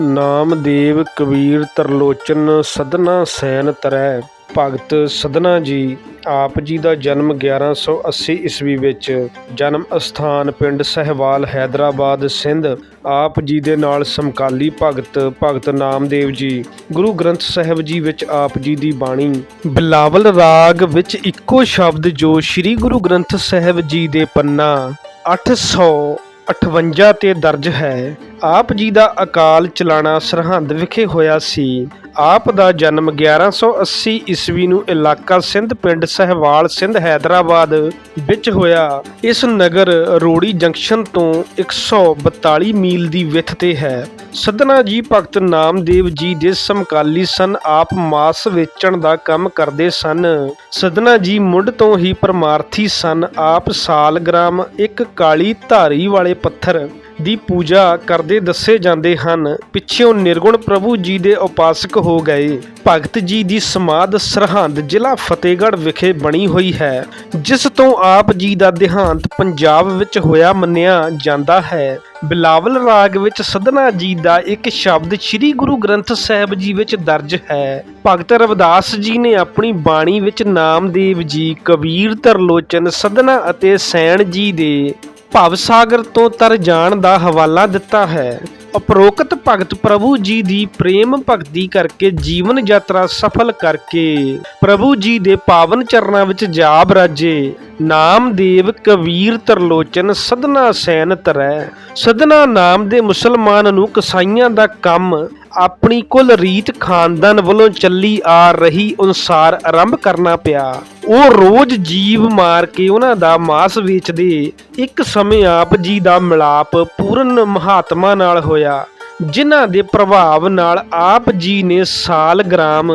ਨਾਮਦੇਵ ਕਬੀਰ ਤਰਲੋਚਨ ਸਦਨਾ ਸੈਨ ਤਰੈ। ਭਗਤ ਸਦਨਾ ਜੀ, ਆਪ ਜੀ ਦਾ ਜਨਮ 1180 ਈਸਵੀ ਵਿੱਚ। ਜਨਮ ਅਸਥਾਨ ਪਿੰਡ ਸਹਿਵਾਲ, ਹੈਦਰਾਬਾਦ ਸਿੰਧ। ਆਪ ਜੀ ਦੇ ਨਾਲ ਸਮਕਾਲੀ ਭਗਤ ਭਗਤ ਨਾਮਦੇਵ ਜੀ। ਗੁਰੂ ਗ੍ਰੰਥ ਸਾਹਿਬ ਜੀ ਵਿੱਚ ਆਪ ਜੀ ਦੀ ਬਾਣੀ। ਬਿਲਾਵਲ ਰਾਗ ਵਿੱਚ ਇੱਕੋ ਸ਼ਬਦ ਜੋ ਸ੍ਰੀ ਗੁਰੂ ਗ੍ਰੰਥ ਸਾਹਿਬ ਜੀ ਦੇ ਪੰਨਾ 858 ਤੇ ਦਰਜ ਹੈ। ਆਪ ਜੀ ਦਾ ਅਕਾਲ ਚਲਾਣਾ ਸਰਹੰਦ ਵਿਖੇ ਹੋਇਆ ਸੀ। ਆਪ ਦਾ ਜਨਮ 1180 ਈਸਵੀ ਨੂੰ ਇਲਾਕਾ ਸਿੰਧ ਪਿੰਡ ਸਹਿਵਾਲ ਸਿੰਧ ਹੈਦਰਾਬਾਦ ਵਿੱਚ ਹੋਇਆ। ਇਸ ਨਗਰ ਰੋੜੀ ਜੰਕਸ਼ਨ ਤੋਂ 142 ਮੀਲ ਦੀ ਵਿੱਥ ਤੇ ਹੈ। ਸਦਨਾ ਜੀ ਭਗਤ ਨਾਮਦੇਵ ਜੀ ਦੇ ਸਮਕਾਲੀ ਸਨ, ਆਪ ਮਾਸ ਵੇਚਣ ਦਾ ਕੰਮ ਕਰਦੇ ਸਨ। ਸਦਨਾ ਜੀ ਮੁੱਢ ਤੋਂ ਹੀ ਪਰਮਾਰਥੀ ਸਨ, ਆਪ ਸਾਲਗ੍ਰਾਮ ਇੱਕ ਕਾਲੀ ਧਾਰੀ ਵਾਲੇ ਪੱਥਰ ਦੀ ਪੂਜਾ ਕਰਦੇ ਦੱਸੇ ਜਾਂਦੇ ਹਨ। ਪਿੱਛੋਂ ਨਿਰਗੁਣ ਪ੍ਰਭੂ ਜੀ ਦੇ ਉਪਾਸਕ ਹੋ ਗਏ। ਭਗਤ ਜੀ ਦੀ ਸਮਾਧ ਸਰਹੰਦ ਜ਼ਿਲ੍ਹਾ ਫਤਿਹਗੜ੍ਹ ਵਿਖੇ ਬਣੀ ਹੋਈ ਹੈ, ਜਿਸ ਤੋਂ ਆਪ ਜੀ ਦਾ ਦੇਹਾਂਤ ਪੰਜਾਬ ਵਿੱਚ ਹੋਇਆ ਮੰਨਿਆ ਜਾਂਦਾ ਹੈ। ਬਿਲਾਵਲ ਰਾਗ ਵਿੱਚ ਸਦਨਾ ਜੀ ਦਾ ਇੱਕ ਸ਼ਬਦ ਸ੍ਰੀ ਗੁਰੂ ਗ੍ਰੰਥ ਸਾਹਿਬ ਜੀ ਵਿੱਚ ਦਰਜ ਹੈ। ਭਗਤ ਰਵਿਦਾਸ ਜੀ ਨੇ ਆਪਣੀ ਬਾਣੀ ਵਿੱਚ ਨਾਮਦੇਵ ਜੀ, ਕਬੀਰ ਤਰਲੋਚਨ, ਸਦਨਾ ਅਤੇ ਸੈਣ ਜੀ ਦੇ ਭਵ ਸਾਗਰ ਤੋਂ ਤਰ ਜਾਣ ਦਾ ਹਵਾਲਾ ਦਿੱਤਾ ਹੈ। ਉਪਰੋਕਤ ਭਗਤ ਪ੍ਰਭੂ ਜੀ ਦੀ ਪ੍ਰੇਮ ਭਗਤੀ ਕਰਕੇ ਜੀਵਨ ਯਾਤਰਾ ਸਫਲ ਕਰਕੇ ਪ੍ਰਭੂ ਜੀ ਦੇ ਪਾਵਨ ਚਰਨਾਂ ਵਿੱਚ ਜਾ ਬਰਾਜੇ ਨਾਮਦੇਵ ਕਬੀਰ ਤਰਲੋਚਨ ਸਦਨਾ ਸੈਨ ਤਰੈ। ਸਦਨਾ ਨਾਮ ਦੇ ਮੁਸਲਮਾਨ ਨੂੰ ਕਸਾਈਆਂ ਦਾ ਕੰਮ, ਆਪਣੀ ਕੁੱਲ ਰੀਤ ਖਾਨਦਾਨ ਵੱਲੋਂ ਚੱਲੀ ਆ ਰਹੀ ਅਨੁਸਾਰ ਆਰੰਭ ਕਰਨਾ ਪਿਆ। ਉਹ ਰੋਜ਼ ਜੀਵ ਮਾਰ ਕੇ ਉਹਨਾਂ ਦਾ ਮਾਸ ਵੇਚਦੇ ਇੱਕ ਸਮੇਂ ਆਪ ਜੀ ਦਾ ਮਿਲਾਪ ਪੂਰਨ ਮਹਾਤਮਾ ਨਾਲ ਹੋਇਆ, ਜਿਨ੍ਹਾਂ ਦੇ ਪ੍ਰਭਾਵ ਨਾਲ ਆਪ ਜੀ ਨੇ ਸਾਲਗ੍ਰਾਮ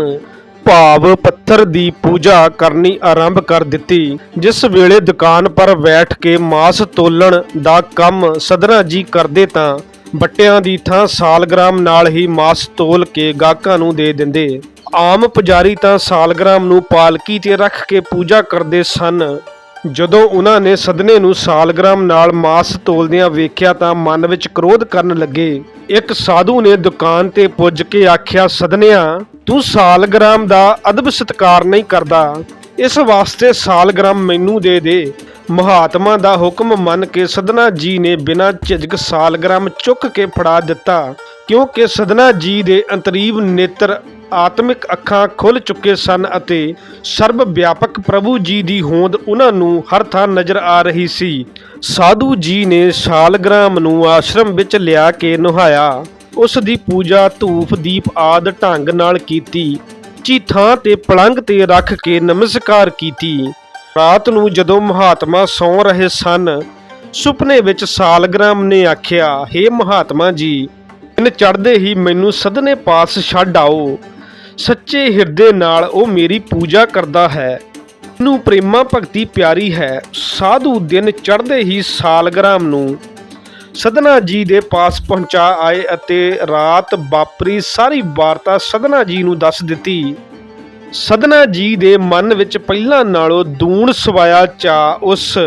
ਭਾਵ ਪੱਥਰ ਦੀ ਪੂਜਾ ਕਰਨੀ ਆਰੰਭ ਕਰ ਦਿੱਤੀ, ਜਿਸ ਵੇਲੇ ਦੁਕਾਨ ਪਰ ਬੈਠ ਕੇ ਮਾਸ ਤੋਲਣ ਦਾ ਕੰਮ ਸਦਰਾ ਜੀ ਕਰਦੇ ਤਾਂ ਬੱਟਿਆਂ ਦੀ ਥਾਂ ਸਾਲਗ੍ਰਾਮ ਨਾਲ ਹੀ ਮਾਸ ਤੋਲ ਕੇ ਗਾਹਕਾਂ ਨੂੰ ਦੇ ਦਿੰਦੇ। ਆਮ ਪੁਜਾਰੀ ਤਾਂ ਸਾਲਗ੍ਰਾਮ ਨੂੰ ਪਾਲਕੀ ਤੇ ਰੱਖ ਕੇ ਪੂਜਾ ਕਰਦੇ ਸਨ। ਜਦੋਂ ਉਹਨਾਂ ਨੇ ਸਦਨੇ ਨੂੰ ਸਾਲਗ੍ਰਾਮ ਨਾਲ ਮਾਸ ਤੋਲਦਿਆਂ ਵੇਖਿਆ ਤਾਂ ਮਨ ਵਿੱਚ ਕ੍ਰੋਧ ਕਰਨ ਲੱਗੇ। ਇੱਕ ਸਾਧੂ ਨੇ ਦੁਕਾਨ ਤੇ ਪੁੱਜ ਕੇ ਆਖਿਆ, ਸਦਨਿਆ, ਤੂੰ ਸਾਲਗ੍ਰਾਮ ਦਾ ਅਦਬ ਸਤਕਾਰ ਨਹੀਂ ਕਰਦਾ। ਇਸ ਵਾਸਤੇ ਸਾਲਗ੍ਰਾਮ ਮੈਨੂੰ ਦੇ ਦੇ। ਮਹਾਤਮਾ ਦਾ ਹੁਕਮ ਮੰਨ ਕੇ ਸਦਨਾ ਜੀ ਨੇ ਬਿਨਾਂ ਝਿਜਕ ਸਾਲਗ੍ਰਾਮ ਚੁੱਕ ਕੇ ਫੜਾ ਦਿੱਤਾ। ਕਿਉਂਕਿ ਸਦਨਾ ਜੀ ਦੇ ਅੰਤਰੀਬ ਨੇਤਰ ਆਤਮਿਕ ਅੱਖਾਂ ਖੁੱਲ ਚੁੱਕੇ ਸਨ ਅਤੇ ਸਰਬ ਵਿਆਪਕ ਪ੍ਰਭੂ ਜੀ ਦੀ ਹੋਂਦ ਉਹਨਾਂ ਨੂੰ ਹਰ ਥਾਂ ਨਜ਼ਰ ਆ ਰਹੀ ਸੀ। ਸਾਧੂ ਜੀ ਨੇ ਸਾਲਗ੍ਰਾਮ ਨੂੰ ਆਸ਼ਰਮ ਵਿੱਚ ਲਿਆ ਕੇ ਨੁਹਾਇਆ। ਉਸ ਦੀ ਪੂਜਾ ਧੂਫ ਦੀਪ ਆਦ ਢੰਗ ਨਾਲ ਕੀਤੀ। ਚੀਥਾਂ ਤੇ ਪਲੰਗ ਤੇ ਰੱਖ ਕੇ ਨਮਸਕਾਰ ਕੀਤੀ। ਰਾਤ ਨੂੰ ਜਦੋਂ ਮਹਾਤਮਾ ਸੌਂ ਰਹੇ ਸਨ, ਸੁਪਨੇ ਵਿੱਚ ਸਾਲਗ੍ਰਾਮ ਨੇ ਆਖਿਆ हे ਮਹਾਤਮਾ ਜੀ, ਦਿਨ ਚੜ੍ਹਦੇ ਹੀ ਮੈਨੂੰ ਸਦਨੇ ਪਾਸ ਛੱਡ ਆਓ। ਸੱਚੇ ਹਿਰਦੇ ਨਾਲ ਉਹ ਮੇਰੀ ਪੂਜਾ ਕਰਦਾ ਹੈ। ਨੂੰ ਪ੍ਰੇਮਾ ਭਗਤੀ ਪਿਆਰੀ ਹੈ। ਸਾਧੂ ਦਿਨ ਚੜ੍ਹਦੇ ਹੀ ਸਾਲਗ੍ਰਾਮ ਨੂੰ ਸਦਨਾ ਜੀ ਦੇ ਪਾਸ ਪਹੁੰਚਾ ਆਏ ਅਤੇ ਰਾਤ ਵਾਪਰੀ ਸਾਰੀ ਵਾਰਤਾ ਸਦਨਾ ਜੀ ਨੂੰ ਦੱਸ ਦਿੱਤੀ। ਸਦਨਾ ਜੀ ਦੇ ਮਨ ਵਿੱਚ ਪਹਿਲਾਂ ਨਾਲੋਂ ਦੂਣ ਸਵਾਇਆ ਚਾ ਉਸ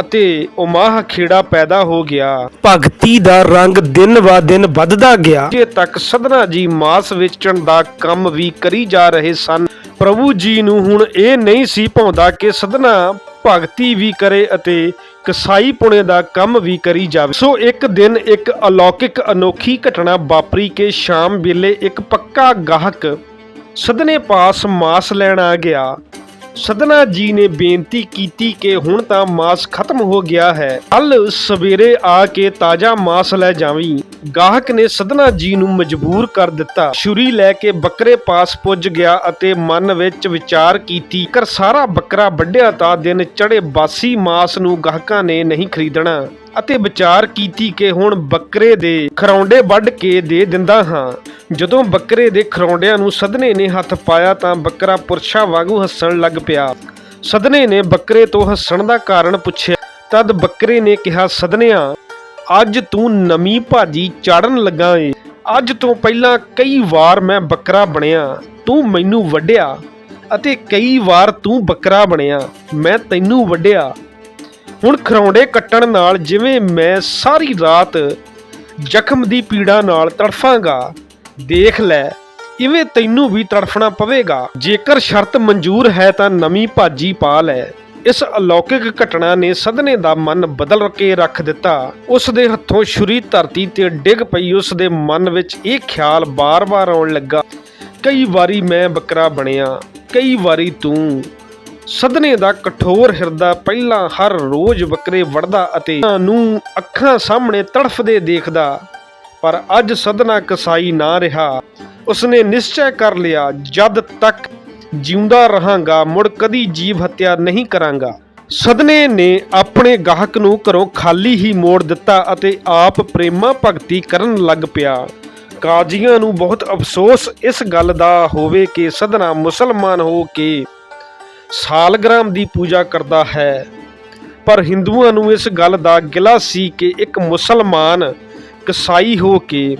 ਅਤੇ ਉਮਾਹ ਖੇੜਾ ਪੈਦਾ ਹੋ ਗਿਆ। ਭਗਤੀ ਦਾ ਰੰਗ ਦਿਨ ਵਾ ਦਿਨ ਵੱਧਦਾ ਗਿਆ। ਜੇ ਤੱਕ ਸਦਨਾ ਜੀ ਮਾਸ ਵੇਚਣ ਦਾ ਕੰਮ ਵੀ ਕਰੀ ਜਾ ਰਹੇ ਸਨ ਪ੍ਰਭੂ ਜੀ ਨੂੰ ਹੁਣ ਇਹ ਨਹੀਂ ਸੀ ਭਾਉਂਦਾ ਕਿ ਸਦਨਾ ਭਗਤੀ ਵੀ ਕਰੇ ਅਤੇ ਕਸਾਈ ਪੁਣੇ ਦਾ ਕੰਮ ਵੀ ਕਰੀ ਜਾਵੇ। ਸੋ ਇੱਕ ਦਿਨ ਇੱਕ ਅਲੌਕਿਕ ਅਨੋਖੀ ਘਟਨਾ ਵਾਪਰੀ ਕਿ ਸ਼ਾਮ ਵੇਲੇ ਇੱਕ ਪੱਕਾ ਗਾਹਕ ਸਦਨੇ ਪਾਸ ਮਾਸ ਲੈਣ ਆ ਗਿਆ। ਸਦਨਾ ਜੀ ਨੇ ਬੇਨਤੀ ਕੀਤੀ ਕਿ ਹੁਣ ਤਾਂ ਮਾਸ ਖਤਮ ਹੋ ਗਿਆ ਹੈ। ਕੱਲ ਸਵੇਰੇ ਆ ਕੇ ਤਾਜ਼ਾ ਮਾਸ ਲੈ ਜਾਵੀਂ। ਗਾਹਕ ਨੇ ਸਦਨਾ ਜੀ ਨੂੰ ਮਜਬੂਰ ਕਰ ਦਿੱਤਾ। ਛੁਰੀ ਲੈ ਕੇ ਬੱਕਰੇ ਪਾਸ ਪੁੱਜ ਗਿਆ ਅਤੇ ਮਨ ਵਿੱਚ ਵਿਚਾਰ ਕੀਤੀ ਕਰ ਸਾਰਾ ਬੱਕਰਾ ਵੱਢਿਆ ਤਾਂ ਦਿਨ ਚੜੇ ਬਾਸੀ ਮਾਸ ਨੂੰ ਗਾਹਕਾਂ ਨੇ ਨਹੀਂ ਖਰੀਦਣਾ। ਅਤੇ ਵਿਚਾਰ ਕੀਤੀ ਕਿ ਹੁਣ ਬੱਕਰੇ ਦੇ ਖਰੌਂਡੇ ਵੱਢ ਕੇ ਦੇ ਦਿੰਦਾ ਹਾਂ। ਜਦੋਂ ਬੱਕਰੇ ਦੇ ਖਰੌਂਡਿਆਂ ਨੂੰ ਸਦਨੇ ਨੇ ਹੱਥ ਪਾਇਆ ਤਾਂ ਬੱਕਰਾ ਪੁਰਸ਼ਾ ਵਾਂਗੂ ਹੱਸਣ ਲੱਗ ਪਿਆ। ਸਦਨੇ ਨੇ ਬੱਕਰੇ ਤੋਂ ਹੱਸਣ ਦਾ ਕਾਰਨ ਪੁੱਛਿਆ। ਤਦ ਬੱਕਰੇ ਨੇ ਕਿਹਾ, ਸਦਨਿਆ ਅੱਜ ਤੂੰ ਨਵੀਂ ਭਾਜੀ ਚਾੜਨ ਲੱਗਾ ਏ। ਅੱਜ ਤੋਂ ਪਹਿਲਾਂ ਕਈ ਵਾਰ ਮੈਂ ਬੱਕਰਾ ਬਣਿਆ, ਤੂੰ ਮੈਨੂੰ ਵੱਢਿਆ ਅਤੇ ਕਈ ਵਾਰ ਤੂੰ ਬੱਕਰਾ ਬਣਿਆ, ਮੈਂ ਤੈਨੂੰ ਵੱਢਿਆ। ਹੁਣ ਖਰੌਂਡੇ ਕੱਟਣ ਨਾਲ ਜਿਵੇਂ ਮੈਂ ਸਾਰੀ ਰਾਤ ਜ਼ਖਮ ਦੀ ਪੀੜਾ ਨਾਲ ਤੜਫਾਂਗਾ, ਦੇਖ ਲੈ, ਇਵੇਂ ਤੈਨੂੰ ਵੀ ਤੜਫਣਾ ਪਵੇਗਾ। ਜੇਕਰ ਸ਼ਰਤ ਮਨਜ਼ੂਰ ਹੈ ਤਾਂ ਨਵੀਂ ਭਾਜੀ ਪਾ ਲੈ। ਇਸ ਅਲੌਕਿਕ ਘਟਨਾ ਨੇ ਸਦਨੇ ਦਾ ਮਨ ਬਦਲ ਕੇ ਰੱਖ ਦਿੱਤਾ। ਉਸ ਦੇ ਹੱਥੋਂ ਛੁਰੀ ਧਰਤੀ ਤੇ ਡਿੱਗ ਪਈ। ਉਸ ਦੇ ਮਨ ਵਿੱਚ ਇਹ ਖਿਆਲ ਬਾਰ-ਬਾਰ ਆਉਣ ਲੱਗਾ, ਕਈ ਵਾਰੀ ਮੈਂ ਬੱਕਰਾ ਬਣਿਆ, ਕਈ ਵਾਰੀ ਤੂੰ। ਸਦਨੇ ਦਾ ਕਠੋਰ ਹਿਰਦਾ ਪਹਿਲਾਂ ਹਰ ਰੋਜ਼ ਬੱਕਰੇ ਵੜਦਾ ਅਤੇ ਨੂੰ ਅੱਖਾਂ ਸਾਹਮਣੇ ਤੜਫਦੇ ਦੇਖਦਾ, ਪਰ ਅੱਜ ਸਦਨਾ ਕਸਾਈ ਨਾ ਰਿਹਾ। ਉਸਨੇ ਨਿਸ਼ਚੈ ਕਰ ਲਿਆ, ਜਦ ਤੱਕ ਜਿਉਂਦਾ ਰਹਾਂਗਾ, ਮੁੜ ਕਦੀ ਜੀਵ ਹੱਤਿਆ ਨਹੀਂ ਕਰਾਂਗਾ। ਸਦਨੇ ਨੇ ਆਪਣੇ ਗਾਹਕ ਨੂੰ ਘਰੋਂ ਖਾਲੀ ਹੀ ਮੋੜ ਦਿੱਤਾ ਅਤੇ ਆਪ ਪ੍ਰੇਮਾ ਭਗਤੀ ਕਰਨ ਲੱਗ ਪਿਆ। ਕਾਜ਼ੀਆਂ ਨੂੰ ਬਹੁਤ ਅਫਸੋਸ ਇਸ ਗੱਲ ਦਾ ਹੋਵੇ ਕਿ ਸਦਨਾ ਮੁਸਲਮਾਨ ਹੋ ਕੇ ਸਾਲਗ੍ਰਾਮ ਦੀ ਪੂਜਾ ਕਰਦਾ ਹੈ। ਪਰ ਹਿੰਦੂਆਂ ਨੂੰ ਇਸ ਗੱਲ ਦਾ ਗਿਲਾ ਸੀ ਕਿ ਇੱਕ ਮੁਸਲਮਾਨ ਕਸਾਈ ਹੋ ਕੇ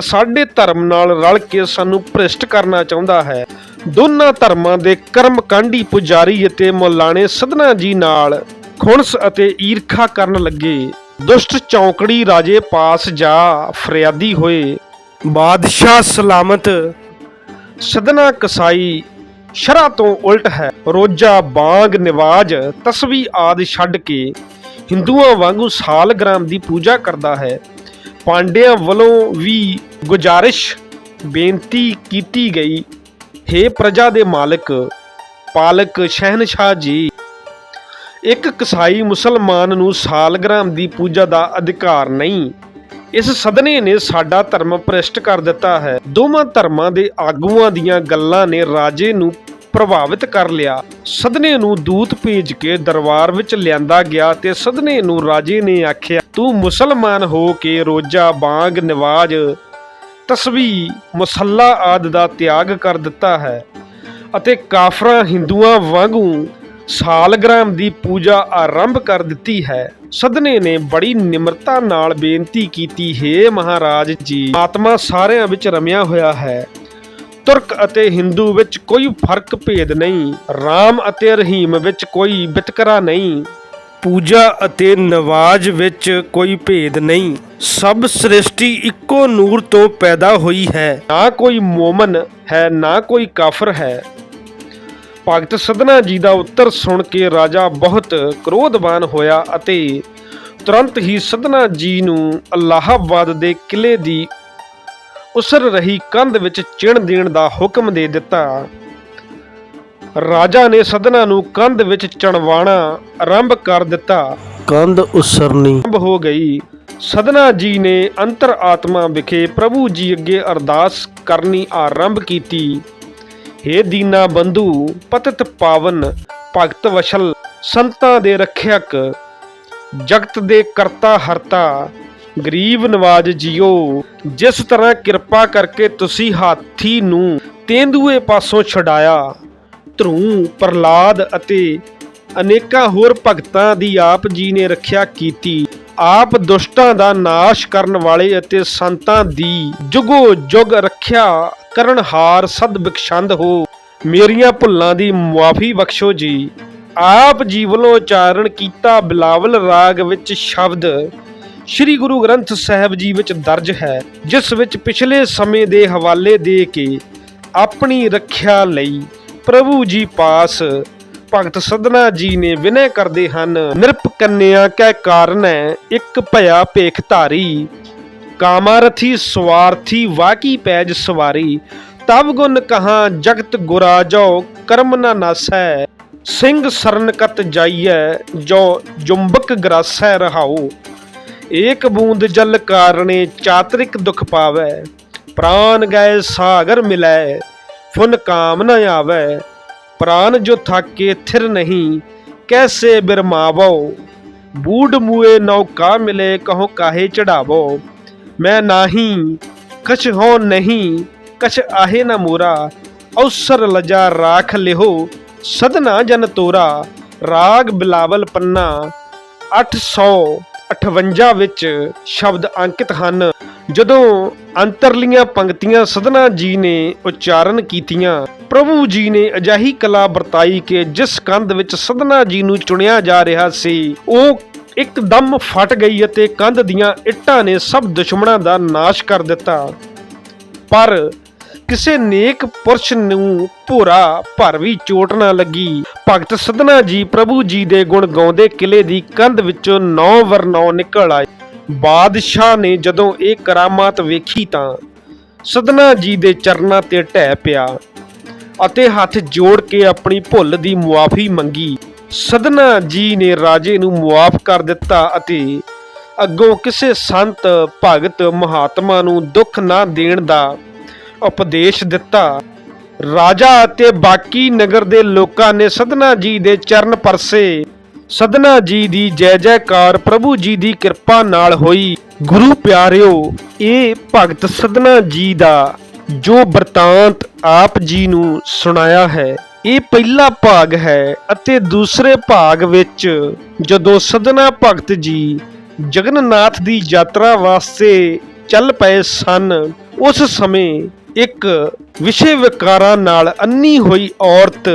ਸਾਡੇ ਧਰਮ ਨਾਲ ਰਲ ਕੇ ਸਾਨੂੰ ਭ੍ਰਿਸ਼ਟ ਕਰਨਾ ਚਾਹੁੰਦਾ ਹੈ। ਦੋਨਾਂ ਧਰਮਾਂ ਦੇ ਕਰਮਕਾਂਡੀ ਪੁਜਾਰੀ ਅਤੇ ਮੌਲਾਣੇ ਸਦਨਾ ਜੀ ਨਾਲ ਖੁਣਸ ਅਤੇ ਈਰਖਾ ਕਰਨ ਲੱਗੇ। ਦੁਸ਼ਟ ਚੌਂਕੜੀ ਰਾਜੇ ਪਾਸ ਜਾ ਫਰਿਆਦੀ ਹੋਏ। ਬਾਦਸ਼ਾਹ ਸਲਾਮਤ। ਸਦਨਾ ਕਸਾਈ ਸ਼ਰਾ ਤੋਂ ਉਲਟ ਹੈ। ਰੋਜਾ ਬਾਗ ਨਿਵਾਜ ਤਸਵੀ ਆਦਿ ਛੱਡ ਕੇ ਹਿੰਦੂਆਂ ਵਾਂਗੂ ਸਾਲਗ੍ਰਾਮ ਦੀ ਪੂਜਾ ਕਰਦਾ ਹੈ। ਪਾਂਡਿਆਂ ਵੱਲੋਂ ਵੀ ਗੁਜਾਰਿਸ਼ ਬੇਨਤੀ ਕੀਤੀ ਗਈ। हे ਪ੍ਰਜਾ ਦੇ ਮਾਲਕ, ਪਾਲਕ ਸ਼ਹਿਨशाह ਜੀ। ਇੱਕ ਕਸਾਈ ਮੁਸਲਮਾਨ ਨੂੰ ਸਾਲਗ੍ਰਾਮ ਦੀ ਪੂਜਾ ਦਾ ਅਧਿਕਾਰ ਨਹੀਂ। ਇਸ ਸਦਨੇ ਨੇ ਸਾਡਾ ਧਰਮ ਭ੍ਰਿਸ਼ਟ ਕਰ ਦਿੱਤਾ ਹੈ। ਦੋਵਾਂ ਧਰਮਾਂ ਦੇ ਆਗੂਆਂ ਦੀਆਂ ਗੱਲਾਂ ਨੇ ਰਾਜੇ ਨੂੰ ਪ੍ਰਭਾਵਿਤ ਕਰ ਲਿਆ। ਸਦਨੇ ਨੂੰ ਦੂਤ ਭੇਜ ਕੇ ਦਰਬਾਰ ਵਿੱਚ ਲਿਆਂਦਾ ਗਿਆ ਤੇ ਸਦਨੇ ਨੂੰ ਰਾਜੇ ਨੇ ਆਖਿਆ, ਤੂੰ ਮੁਸਲਮਾਨ ਹੋ ਕੇ ਰੋਜਾ, ਬਾਗ, ਨਿਵਾਜ ਤਸਵੀ ਮੁਸੱਲਾ ਆਦ ਦਾ ਤਿਆਗ ਕਰ ਦਿੱਤਾ ਹੈ ਅਤੇ ਕਾਫਰਾਂ ਹਿੰਦੂਆਂ ਵਾਂਗੂ ਸਾਲਗ੍ਰਾਮ ਦੀ ਪੂਜਾ ਆਰੰਭ ਕਰ ਦਿੱਤੀ ਹੈ। ਸਦਨੇ ਨੇ ਬੜੀ ਨਿਮਰਤਾ ਨਾਲ ਬੇਨਤੀ ਕੀਤੀ, ਹੈ ਮਹਾਰਾਜ ਜੀ, ਆਤਮਾ ਸਾਰਿਆਂ ਵਿੱਚ ਰਮਿਆ ਹੋਇਆ ਹੈ। ਤੁਰਕ ਅਤੇ ਹਿੰਦੂ ਵਿੱਚ ਕੋਈ ਫ਼ਰਕ ਭੇਦ ਨਹੀਂ, ਰਾਮ ਅਤੇ ਰਹੀਮ ਵਿੱਚ ਕੋਈ ਵਿਤਕਰਾ ਨਹੀਂ। ਪੂਜਾ ਅਤੇ ਨਵਾਜ ਵਿੱਚ ਕੋਈ ਭੇਦ ਨਹੀਂ। ਸਭ ਸ੍ਰਿਸ਼ਟੀ ਇੱਕੋ ਨੂਰ ਤੋਂ ਪੈਦਾ ਹੋਈ ਹੈ। ਨਾ ਕੋਈ ਮੋਮਨ ਹੈ, ਨਾ ਕੋਈ ਕਾਫਰ ਹੈ। ਭਗਤ ਸਦਨਾ ਜੀ ਦਾ ਉੱਤਰ ਸੁਣ ਕੇ ਰਾਜਾ ਬਹੁਤ ਕ੍ਰੋਧਵਾਨ ਹੋਇਆ ਅਤੇ ਤੁਰੰਤ ਹੀ ਸਦਨਾ ਜੀ ਨੂੰ ਅਲਾਹਾਬਾਦ ਦੇ ਕਿਲੇ ਦੀ ਉਸਰ ਰਹੀ ਕੰਧ ਵਿੱਚ ਚਿਣ ਦੇਣ ਦਾ ਹੁਕਮ ਦੇ ਦਿੱਤਾ। ਰਾਜਾ ਨੇ ਸਦਨਾ ਨੂੰ ਕੰਧ ਵਿੱਚ ਚਣਵਾਣਾ ਆਰੰਭ ਕਰ ਦਿੱਤਾ। ਕੰਧ ਉਸਰਨੀ। ਆਰੰਭ ਹੋ ਗਈ। ਸਦਨਾ ਜੀ ਨੇ ਅੰਤਰ ਆਤਮਾ ਵਿਖੇ ਪ੍ਰਭੂ ਜੀ ਅੱਗੇ ਅਰਦਾਸ ਕਰਨੀ ਆਰੰਭ ਕੀਤੀ। ਹੇ ਦੀਨਾ ਬੰਧੂ ਪਤਿਤ ਪਾਵਨ ਭਗਤ ਵਸ਼ਲ ਸੰਤਾਂ ਦੇ ਰੱਖਿਅਕ ਜਗਤ ਦੇ ਕਰਤਾ ਹਰਤਾ ਗਰੀਬ ਨਵਾਜ ਜੀਓ ਜਿਸ ਤਰ੍ਹਾਂ ਕਿਰਪਾ ਕਰਕੇ ਤੁਸੀਂ ਹਾਥੀ ਨੂੰ ਤੇਂਦੂਏ ਪਾਸੋਂ ਛਡਾਇਆ। ਧਰੂ ਪ੍ਰਲਾਦ ਅਤੇ ਅਨੇਕਾਂ ਹੋਰ ਭਗਤਾਂ ਦੀ ਆਪ ਜੀ ਨੇ ਰੱਖਿਆ ਕੀਤੀ। ਆਪ ਦੁਸ਼ਟਾਂ ਦਾ ਨਾਸ਼ ਕਰਨ ਵਾਲੇ ਅਤੇ ਸੰਤਾਂ ਦੀ ਜੁਗੋ ਜੁਗ ਰੱਖਿਆ ਕਰਨਹਾਰ ਸਦ ਬਖਸ਼ੰਦ ਹੋ। ਮੇਰੀਆਂ ਭੁੱਲਾਂ ਦੀ ਮੁਆਫੀ ਬਖਸ਼ੋ ਜੀ। ਆਪ ਜੀ ਵੱਲੋਂ ਉਚਾਰਨ ਕੀਤਾ ਬਿਲਾਵਲ ਰਾਗ ਵਿੱਚ ਸ਼ਬਦ। ਸ੍ਰੀ ਗੁਰੂ ਗ੍ਰੰਥ ਸਾਹਿਬ ਜੀ ਵਿੱਚ ਦਰਜ ਹੈ, ਜਿਸ ਵਿੱਚ ਪਿਛਲੇ ਸਮੇਂ ਦੇ ਹਵਾਲੇ ਦੇ ਕੇ ਆਪਣੀ ਰੱਖਿਆ ਲਈ ਪ੍ਰਭੂ ਜੀ ਪਾਸ, ਭਗਤ ਸਦਨਾ ਜੀ ਨੇ ਵਿਨੈ ਕਰਦੇ ਹਨ, ਨਿਰਪ ਕੰਨਿਆ ਕੈ ਕਾਰਨੈ ਇੱਕ ਭਇਆ ਭੇਖ ਧਾਰੀ, ਕਾਮਾਰਥੀ ਸਵਾਰਥੀ ਵਾਕੀ ਪੈਜ ਸਵਾਰੀ ਤਬ ਗੁਣ ਕਹਾ ਜਗਤ ਗੁਰਾ ਜੋ ਕਰਮ ਨਾ ਨਾਸੈ, ਸਿੰਘ ਸਰਨ ਕਤ ਜਾਈਐ, ਜੋ ਜੁੰਬਕ ਗਰਾਸੈ ਰਹਾਉ, ਏਕ ਬੂੰਦ ਜਲ ਕਾਰਣੇ ਚਾਤਰਿਕ ਦੁਖ ਪਾਵੈ, ਪ੍ਰਾਨ ਗਏ ਸਾਗਰ ਮਿਲੈ ਫੁਨ ਕਾਮ ਨ ਆਵੈ, ਪ੍ਰਾਨ ਜੋ ਥਾਕੇ ਥਿਰ ਨਹੀਂ, ਕੈਸੇ ਬਿਰਮਾਵੋ? ਬੂਡ ਮੂਏ ਨੌਕਾ ਮਿਲੇ, ਕਹੋ ਕਾਹੇ ਚੜਾਵੋ? ਮੈਂ ਨਾਹੀ, ਕਛ ਹੋ ਨਹੀਂ, ਕਛ ਆਹੇ ਨਾ ਮੋਰਾ, ਅਵਸਰ ਲਜਾ ਰਾਖ ਲਿਹੋ, ਸਦਨਾ ਜਨ ਤੋਰਾ, ਰਾਗ ਬਿਲਾਵਲ ਪੰਨਾ 858 ਵਿੱਚ ਸ਼ਬਦ ਅੰਕਿਤ ਹਨ। ਜਦੋਂ ਅੰਤਰਲੀਆਂ ਪੰਕਤੀਆਂ ਸਦਨਾ ਜੀ ਨੇ ਉਚਾਰਨ ਕੀਤੀਆਂ, ਪ੍ਰਭੂ ਜੀ ਨੇ ਅਜਾਹੀ ਕਲਾ ਵਰਤਾਈ ਕਿ ਜਿਸ ਕੰਧ ਵਿੱਚ ਸਦਨਾ ਜੀ ਨੂੰ ਚੁਣਿਆ ਜਾ ਰਿਹਾ ਸੀ, ਉਹ ਇੱਕਦਮ ਫਟ ਗਈ ਅਤੇ ਕੰਧ ਦੀਆਂ ਇੱਟਾਂ ਨੇ ਸਭ ਦੁਸ਼ਮਣਾਂ ਦਾ ਨਾਸ਼ ਕਰ ਦਿੱਤਾ। ਪਰ ਕਿਸੇ ਨੇਕ ਪੁਰਸ਼ ਨੂੰ ਭੋਰਾ ਭਰ ਵੀ ਚੋਟ ਨਾ ਲੱਗੀ। ਭਗਤ ਸਦਨਾ ਜੀ ਪ੍ਰਭੂ ਜੀ ਦੇ ਗੁਣ ਗਾਉਂਦੇ ਕਿਲੇ ਦੀ ਕੰਧ ਵਿੱਚੋਂ ਨੌ ਵਰਨੌ ਨਿਕਲ ਆਏ। ਬਾਦਸ਼ਾਹ ਨੇ ਜਦੋਂ ਇਹ ਕਰਾਮਾਤ ਵੇਖੀ ਤਾਂ ਸਦਨਾ ਜੀ ਦੇ ਚਰਨਾਂ ਤੇ ਢਹਿ ਪਿਆ ਅਤੇ ਹੱਥ ਜੋੜ ਕੇ ਆਪਣੀ ਭੁੱਲ ਦੀ ਮੁਆਫੀ ਮੰਗੀ। ਸਦਨਾ ਜੀ ਨੇ ਰਾਜੇ ਨੂੰ ਮੁਆਫ ਕਰ ਦਿੱਤਾ ਅਤੇ ਅੱਗੋਂ ਕਿਸੇ ਸੰਤ, ਭਗਤ, ਮਹਾਤਮਾ ਨੂੰ ਦੁੱਖ ਨਾ ਦੇਣ ਦਾ ਉਪਦੇਸ਼ ਦਿੱਤਾ। ਰਾਜਾ ਅਤੇ ਬਾਕੀ ਨਗਰ ਦੇ ਲੋਕਾਂ ਨੇ ਸਦਨਾ ਜੀ ਦੇ ਚਰਨ ਪਰਸੇ। ਸਦਨਾ ਜੀ ਦੀ ਜੈ ਜੈਕਾਰ ਪ੍ਰਭੂ ਜੀ ਦੀ ਕਿਰਪਾ ਨਾਲ ਹੋਈ। ਗੁਰੂ ਪਿਆਰਿਓ, ਇਹ ਭਗਤ ਸਦਨਾ ਜੀ ਦਾ ਜੋ ਬਰਤਾਂਤ ਆਪ ਜੀ ਨੂੰ ਸੁਣਾਇਆ ਹੈ, ਇਹ ਪਹਿਲਾ ਭਾਗ ਹੈ ਅਤੇ ਦੂਸਰੇ ਭਾਗ ਵਿੱਚ ਜਦੋਂ ਸਦਨਾ ਭਗਤ ਜੀ ਜਗਨਨਾਥ ਦੀ ਯਾਤਰਾ ਵਾਸਤੇ ਚੱਲ ਪਏ ਸਨ, ਉਸ ਸਮੇਂ ਇੱਕ ਵਿਸ਼ੇ ਵਿਕਾਰਾਂ ਨਾਲ ਅੰਨੀ ਹੋਈ ਔਰਤ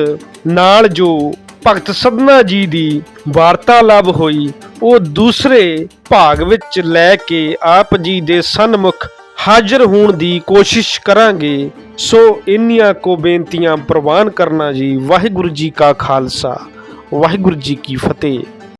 ਨਾਲ ਜੋ ਭਗਤ ਸਦਨਾ ਜੀ ਦੀ ਵਾਰਤਾਲਾਪ ਹੋਈ, ਉਹ ਦੂਸਰੇ ਭਾਗ ਵਿੱਚ ਲੈ ਕੇ ਆਪ ਜੀ ਦੇ ਸਨਮੁਖ ਹਾਜ਼ਰ ਹੋਣ ਦੀ ਕੋਸ਼ਿਸ਼ ਕਰਾਂਗੇ। ਸੋ ਇੰਨੀਆਂ ਕੋ ਬੇਨਤੀਆਂ ਪ੍ਰਵਾਨ ਕਰਨਾ ਜੀ, ਵਾਹਿਗੁਰੂ ਜੀ ਕਾ ਖਾਲਸਾ, ਵਾਹਿਗੁਰੂ ਜੀ ਕੀ ਫਤਿਹ।